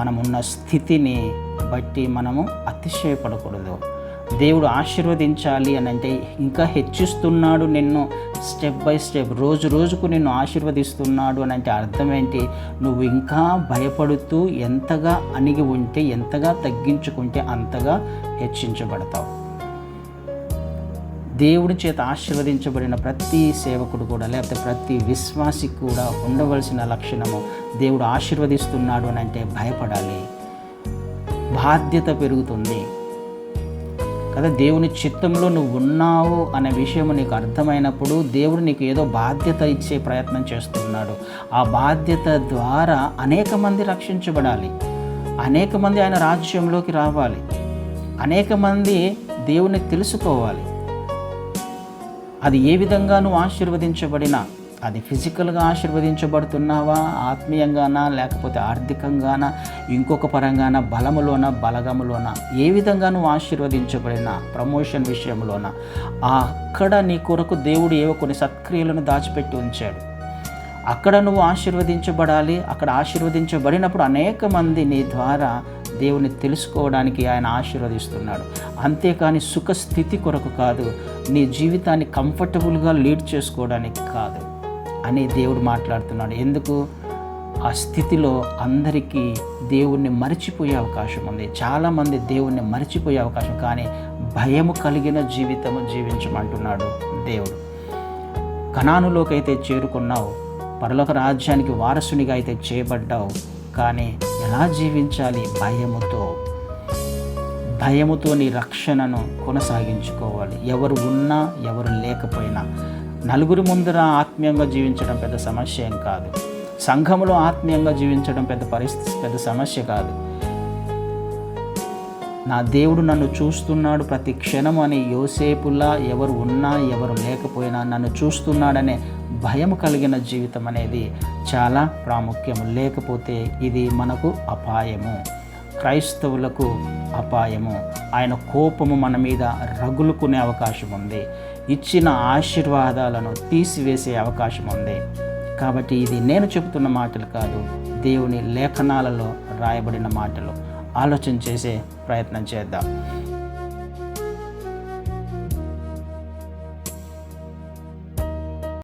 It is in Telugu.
మనమున్న స్థితిని బట్టి మనము అతిశయపడకూడదు. దేవుడు ఆశీర్వదించాలి అని అంటే ఇంకా హెచ్చిస్తున్నాడు నిన్ను స్టెప్ బై స్టెప్ రోజు రోజుకు నిన్ను ఆశీర్వదిస్తున్నాడు అని అంటే అర్థం ఏంటి? నువ్వు ఇంకా భయపడుతూ ఎంతగా అణిగి ఉంటే ఎంతగా తగ్గించుకుంటే అంతగా హెచ్చించబడతావు. దేవుడి చేత ఆశీర్వదించబడిన ప్రతి సేవకుడు కూడా లేకపోతే ప్రతి విశ్వాసి కూడా ఉండవలసిన లక్షణము దేవుడు ఆశీర్వదిస్తున్నాడు అని అంటే భయపడాలి. బాధ్యత పెరుగుతుంది. కదా దేవుని చిత్తంలో నువ్వు ఉన్నావు అనే విషయం నీకు అర్థమైనప్పుడు దేవుడు నీకు ఏదో బాధ్యత ఇచ్చే ప్రయత్నం చేస్తున్నాడు. ఆ బాధ్యత ద్వారా అనేక మంది రక్షించబడాలి. అనేక మంది ఆయన రాజ్యంలోకి రావాలి. అనేక మంది దేవుని తెలుసుకోవాలి. అది ఏ విధంగా నువ్వు ఆశీర్వదించబడినా అది ఫిజికల్గా ఆశీర్వదించబడుతున్నావా ఆత్మీయంగానా లేకపోతే ఆర్థికంగానా ఇంకొక పరంగాన బలములోన బలగములోన ఏ విధంగా నువ్వు ఆశీర్వదించబడినా ప్రమోషన్ విషయంలోన అక్కడ నీ కొరకు దేవుడు ఏవో కొన్ని సత్క్రియలను దాచిపెట్టి ఉంచాడు. అక్కడ నువ్వు ఆశీర్వదించబడాలి అక్కడ ఆశీర్వదించబడినప్పుడు అనేక మంది నీ ద్వారా దేవుని తెలుసుకోవడానికి ఆయన ఆశీర్వదిస్తున్నాడు. అంతేకాని సుఖస్థితి కొరకు కాదు నీ జీవితాన్ని కంఫర్టబుల్గా లీడ్ చేసుకోవడానికి కాదు అని దేవుడు మాట్లాడుతున్నాడు. ఎందుకు? ఆ స్థితిలో అందరికీ దేవుణ్ణి మరిచిపోయే అవకాశం ఉంది. చాలామంది దేవుణ్ణి మరిచిపోయే అవకాశం కానీ భయము కలిగిన జీవితము జీవించమంటున్నాడు దేవుడు. కణానులోకి అయితే చేరుకున్నావు పరలోక రాజ్యానికి వారసునిగా అయితే చేయబడ్డావు కానీ ఎలా జీవించాలి భయముతో? భయముతో నీ రక్షణను కొనసాగించుకోవాలి. ఎవరు ఉన్నా ఎవరు లేకపోయినా. నలుగురి ముందర ఆత్మీయంగా జీవించడం పెద్ద సమస్య ఏం కాదు. సంఘంలో ఆత్మీయంగా జీవించడం పెద్ద పరిస్థితి పెద్ద సమస్య కాదు. నా దేవుడు నన్ను చూస్తున్నాడు ప్రతి క్షణం అని యోసేపులా ఎవరు ఉన్నా ఎవరు లేకపోయినా నన్ను చూస్తున్నాడనే భయం కలిగిన జీవితం అనేది చాలా ప్రాముఖ్యం. లేకపోతే ఇది మనకు అపాయము. క్రైస్తవులకు అపాయము. ఆయన కోపము మన మీద రగులుకునే అవకాశం ఉంది. ఇచ్చిన ఆశీర్వాదాలను తీసివేసే అవకాశం ఉంది. కాబట్టి ఇది నేను చెబుతున్న మాటలు కాదు దేవుని లేఖనాలలో రాయబడిన మాటలు. ఆలోచన చేసే ప్రయత్నం చేద్దాం.